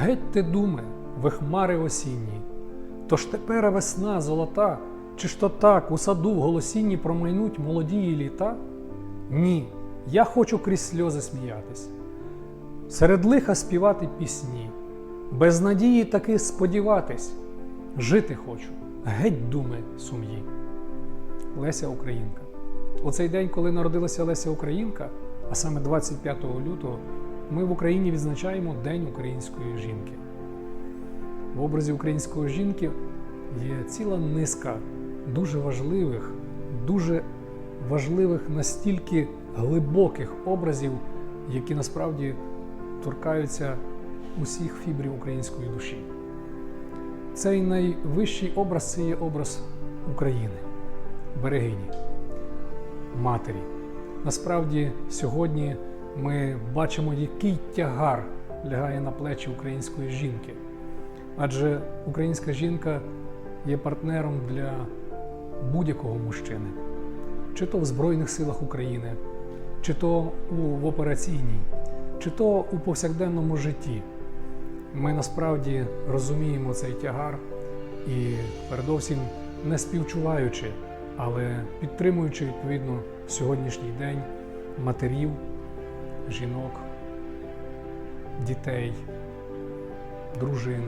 Геть ти думи, ви хмари осінні. Тож тепер весна золота, чи ж то так у саду в голосінні промайнуть молодії літа? Ні, я хочу крізь сльози сміятись, серед лиха співати пісні, без надії таки сподіватись, жити хочу, геть думи сум'ї. Леся Українка. У цей день, коли народилася Леся Українка, а саме 25 лютого, ми в Україні відзначаємо День української жінки. В образі української жінки є ціла низка дуже важливих, дуже важливих настільки глибоких образів, які насправді торкаються усіх фібрів української душі. Цей найвищий образ це є образ України, берегині, матері. Насправді, сьогодні ми бачимо, який тягар лягає на плечі української жінки. Адже українська жінка є партнером для будь-якого мужчини, чи то в Збройних силах України, чи то в операційній, чи то у повсякденному житті. Ми насправді розуміємо цей тягар і передовсім не співчуваючи, але підтримуючи відповідно сьогоднішній день матерів, жінок, дітей, дружин,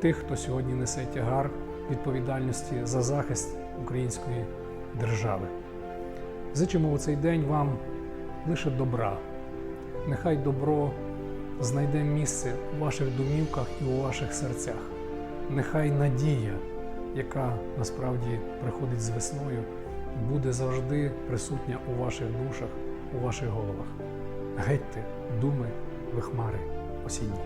тих, хто сьогодні несе тягар відповідальності за захист української держави. Зичимо у цей день вам лише добра. Нехай добро знайде місце у ваших домівках і у ваших серцях. Нехай надія, яка насправді приходить з весною, буде завжди присутня у ваших душах, у ваших головах. Гетьте, думи, ви хмари осінні.